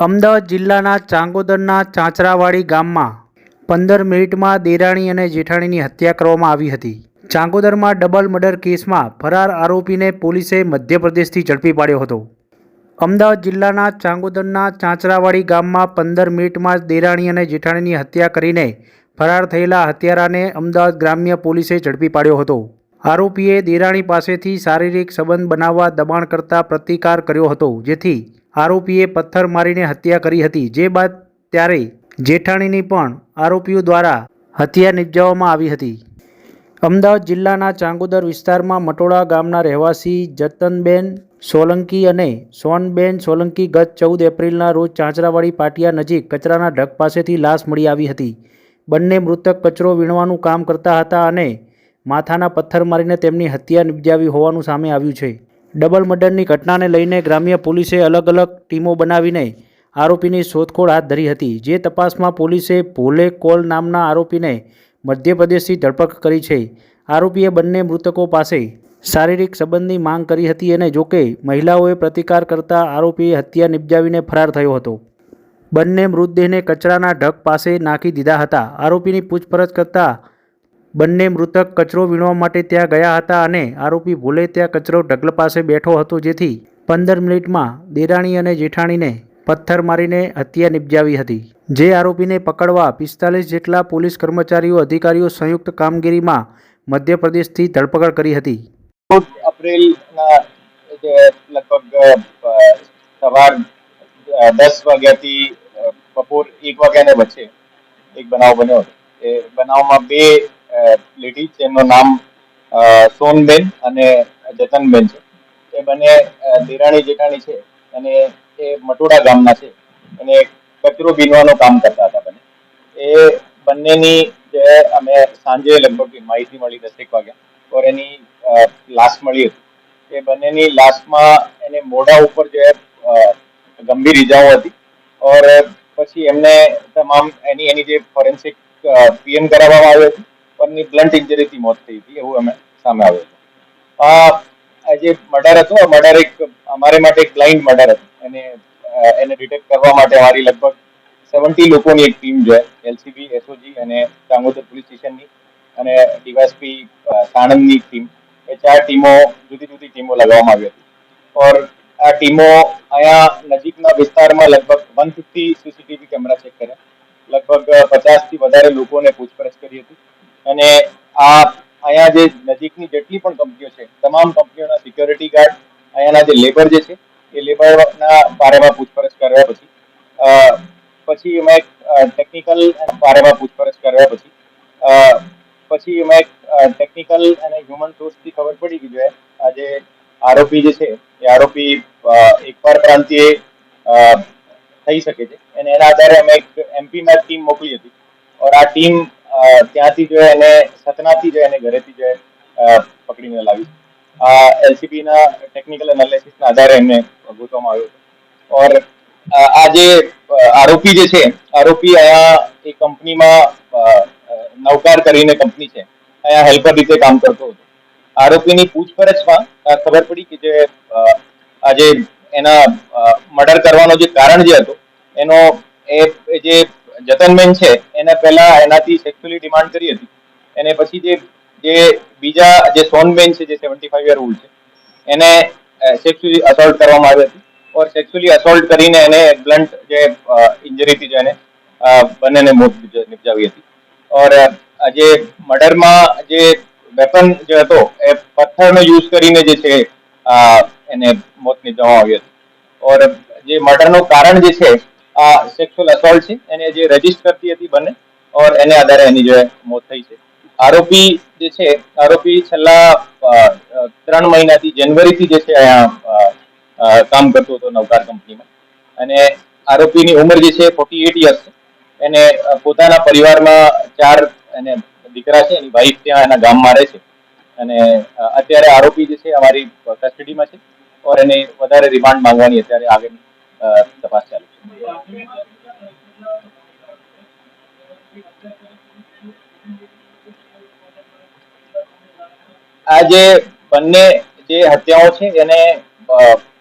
અમદાવાદ જિલ્લાના ચાંગોદરના ચાંચરાવાડી ગામમાં પંદર મિનિટમાં દેરાણી અને જેઠાણીની હત્યા કરવામાં આવી હતી. ચાંગોદરમાં ડબલ મર્ડર કેસમાં ફરાર આરોપીને પોલીસે મધ્યપ્રદેશથી ઝડપી પાડ્યો હતો. અમદાવાદ જિલ્લાના ચાંગોદરના ચાંચરાવાડી ગામમાં પંદર મિનિટમાં દેરાણી અને જેઠાણીની હત્યા કરીને ફરાર થયેલા હત્યારાને અમદાવાદ ગ્રામ્ય પોલીસે ઝડપી પાડ્યો હતો. આરોપીએ દેરાણી પાસેથી શારીરિક સંબંધ બનાવવા દબાણ કરતા પ્રતિકાર કર્યો હતો, જેથી આરોપીએ પથ્થર મારીને હત્યા કરી હતી. જે બાદ ત્યારે જેઠાણીની પણ આરોપીઓ દ્વારા હત્યા નિપજાવવામાં આવી હતી. અમદાવાદ જિલ્લાના ચાંગોદર વિસ્તારમાં મટોડા ગામના રહેવાસી જતનબેન સોલંકી અને સોનબેન સોલંકી ગત ચૌદ એપ્રિલના રોજ ચાંચરાવાડી પાટિયા નજીક કચરાના ઢગ પાસેથી લાશ મળી આવી હતી. બંને મૃતક કચરો વીણવાનું કામ કરતા હતા અને માથાના પથ્થર મારીને તેમની હત્યા નિપજાવી હોવાનું સામે આવ્યું છે. ડબલ મર્ડરની ઘટનાને લઈને ગ્રામ્ય પોલીસે અલગ અલગ ટીમો બનાવીને આરોપીની શોધખોળ હાથ ધરી હતી. જે તપાસમાં પોલીસે ભોલે કોલ નામના આરોપીને મધ્યપ્રદેશથી ધરપકડ કરી છે. આરોપીએ બંને મૃતકો પાસે શારીરિક સંબંધની માંગ કરી હતી અને જોકે મહિલાઓએ પ્રતિકાર કરતા આરોપીએ હત્યા નિપજાવીને ફરાર થયો હતો. બંને મૃતદેહને કચરાના ઢગ પાસે નાખી દીધા હતા. આરોપીની પૂછપરછ કરતા બંને મૃતક કચરો વીણવા માટે ત્યાં ગયા હતા અને આરોપી ભૂલે ત્યાં કચરો ઢગલ પાસે બેઠો હતો જેથી પંદર મિનિટમાં દેરાણી અને જેઠાણીને પથ્થર મારીને હત્યા નિપજાવી હતી. જે આરોપીને પકડવા પિસ્તાલીસ જેટલા પોલીસ કર્મચારીઓ, અધિકારીઓ સંયુક્ત કામગીરીમાં મધ્યપ્રદેશથી ધરપકડ કરી હતી. એપ્રિલના લગભગ સવાર દસ વાગ્યાથી બપોર એક વાગ્યાને વચ્ચે એક બનાવ બન્યો એ બનાવમાં બે લેડીઝ જેનું નામ અ, સોનબેન અને જતનબેન છે. એ બંને દેરાણી જેઠાણી છે અને એ મટોડા ગામના છે. અને કચરો બીનવાનું કામ કરતા હતા બંને. એ બંનેની જે અમે સાંજે લગભગ માહિતી મળી દસેક વાગ્યા ઓર એની લાશ મળી હતી. એ બંનેની લાશમાં એને મોઢા ઉપર જે ગંભીર ઇજાઓ હતી ઓર પછી એમને તમામ એની એની જે ફોરેન્સિક પીએમ કરાવવામાં આવી હતો. પણ એની બ્લન્ટ ઇન્જરીથી મોત થઈ હતી, એવું અમે સામે આવ્યું હતું. આ જે મર્ડર હતું, આ મર્ડર એક અમારે માટે એક બ્લાઇન્ડ મર્ડર હતું. એને એને ડિટેક્ટ કરવા માટે અમારી લગભગ સેવન્ટી લોકોની એક ટીમ છે એલસીબી એસઓજી અને ચાંગોદર પોલીસ સ્ટેશનની અને ડીવાયસપી સાણંદની ટીમ એ ચાર ટીમો, જુદી જુદી ટીમો લગાવવામાં આવી હતી. ઓર આ ટીમો અહીંયા નજીકના વિસ્તારમાં લગભગ one fifty CCTV camera check કર્યા. લગભગ પચાસથી વધારે લોકોને પૂછપરછ કરી હતી. અને આ અહીંયા જે નજીકની જેટલી પણ કંપનીઓ છે તમામ કંપનીઓના સિક્યોરિટી ગાર્ડ અહીંયાના જે લેબર જે છે એ લેબરના બારેમાં પૂછપરછ કર્યા પછી પછી અમે ટેકનિકલ બારેમાં પૂછપરછ કર્યા પછી પછી અમે ટેકનિકલ અને હ્યુમન સોર્સથી ખબર પડી ગઈ છે આજે આરોપી જે છે એ આરોપી એકવાર અ, થઈ શકે છે. અને એના આધારે અમે એક એમપી મેપ ટીમ મોકલી હતી. ઓર આ ટીમ ત્યાંથી જો એને, સતનાથી જો એને ઘરેથી જો પકડીને લાવી. આ એલસીબી ના ટેકનિકલ એનાલિસિસના આધારે એમને ગોતવામાં આવ્યો ઓર આ જે આરોપી જે છે, આરોપી અહીંયા એ કંપનીમાં નવકાર કરીને કંપની છે. અહીંયા હેલ્પર રીતે કામ કરતો હતો. આરોપીની પૂછપરછમાં ખબર પડી કે જે આજે એના મર્ડર કરવાનો જે કારણ જે હતો, એનો એ જે જતનબેન છે, એને પહેલા એનાથી સેક્સ્યુઅલી ડિમાન્ડ કરી હતી. એને પછી જે જે બીજા, જે સોનબેન છે, જે સેવન્ટી ફાઈવ યર ઓલ્ડ છે, એને સેક્સ્યુઅલી અસોલ્ટ કરવામાં આવી હતી. ઓર સેક્સ્યુઅલી અસોલ્ટ કરીને એને બ્લન્ટ જે ઇન્જરીથી જો એને બંનેને મોત નિપજ- નિપજાવી હતી. ઓર જે મર્ડરમાં જે વેપન જે હતો, એ પથ્થરનો યુઝ કરીને જે છે એને મોત નિપજાવવામાં આવી હતી. ઓર જે મર્ડરનું કારણ જે છે સેક્સ્યુઅલ અસોલ્ટ છે. એને જે રજિસ્ટર કરતી હતી બંને, ઓર એને આધારે એની જે મોત થઈ છે. આરોપી જે છે, આરોપી છેલ્લા ત્રણ મહિનાથી જનવરીથી જે છે, અહીંયા કામ કરતો હતો નવકાર કંપનીમાં. અને આરોપીની ઉંમર જે છે ફોર્ટી એટ યર્સ છે. એને પોતાના પરિવારમાં ચાર એને દીકરા છે, એની વાઈફ ત્યાં એના ગામમાં રહે છે. અને અત્યારે આરોપી જે છે, અમારી કસ્ટડીમાં છે. ઓર એને વધારે રિમાન્ડ માંગવાની અત્યારે આગળની તપાસ ચાલુ છે આ જે બંને જે હત્યાઓ છે, એને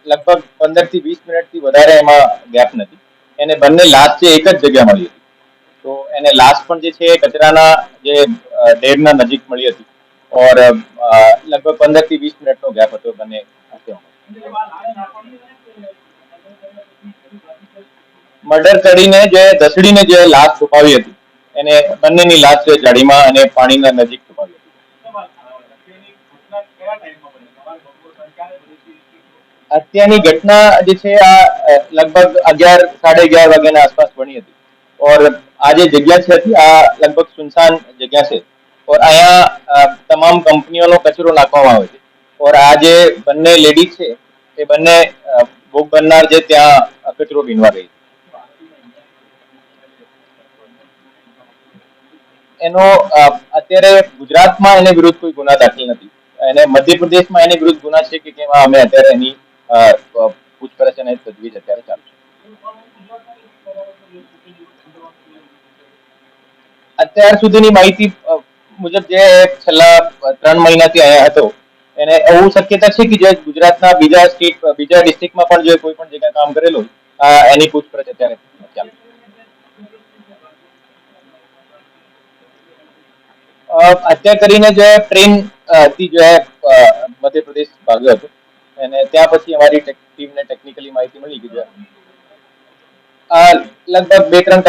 લગભગ પંદરથી વીસ મિનિટથી વધારે એમાં ગેપ નથી. એને બંને લાશ છે એક જ જગ્યા મળી હતી. તો એને લાશ પણ જે છે કચરાના જે ડેરના નજીક મળી હતી. ઓર લગભગ પંદરથી વીસ મિનિટનો ગેપ હતો બંને હત્યાઓમાં. મર્ડર કરીને જે ધસડીને જે લાશ છુપાવી હતી, એને બંનેની લાશ છે જાળીમાં અને પાણીના નજીક છુપાવી હતી. હત્યાની ઘટના જે છે આ લગભગ અગિયાર, સાડે અગિયાર વાગ્યાના આસપાસ બની હતી. ઓર આ જે જગ્યા છે આ લગભગ સુનસાન જગ્યા છે. ઓર અહીંયા તમામ કંપનીઓનો કચરો નાખવામાં આવે છે. ઓર આ જે બંને લેડી છે, એ બંને ભોગ બનનાર જે ત્યાં કચરો બીનવા ગઈ એનો અત્યારે ગુજરાતમાં એને વિરુદ્ધ કોઈ ગુના દાખલ નથી. અને મધ્યપ્રદેશમાં એની વિરુદ્ધ ગુના છે કે કેમ અમે અત્યારે એની પૂછપરછ અને તજવીજ અત્યારે ચાલુ છે. અત્યાર સુધીની માહિતી મુજબ જે છેલ્લા ત્રણ મહિનાથી અહીંયા હતો, એને એવું શક્યતા છે કે જે ગુજરાતના બીજા સ્ટેટ, બીજા ડિસ્ટ્રિક્ટમાં પણ જે કોઈ પણ જગ્યાએ કામ કરેલું એની પૂછપરછ અત્યારે ચાલુ છે અ, હત્યા કરીને જો ટ્રેનથી જો મધ્યપ્રદેશ ભાગ્યો હતો અને ત્યાં પછી અમારી ટીમને ટેકનિકલી માહિતી મળી ગઈ છે. લગભગ બે ત્રણ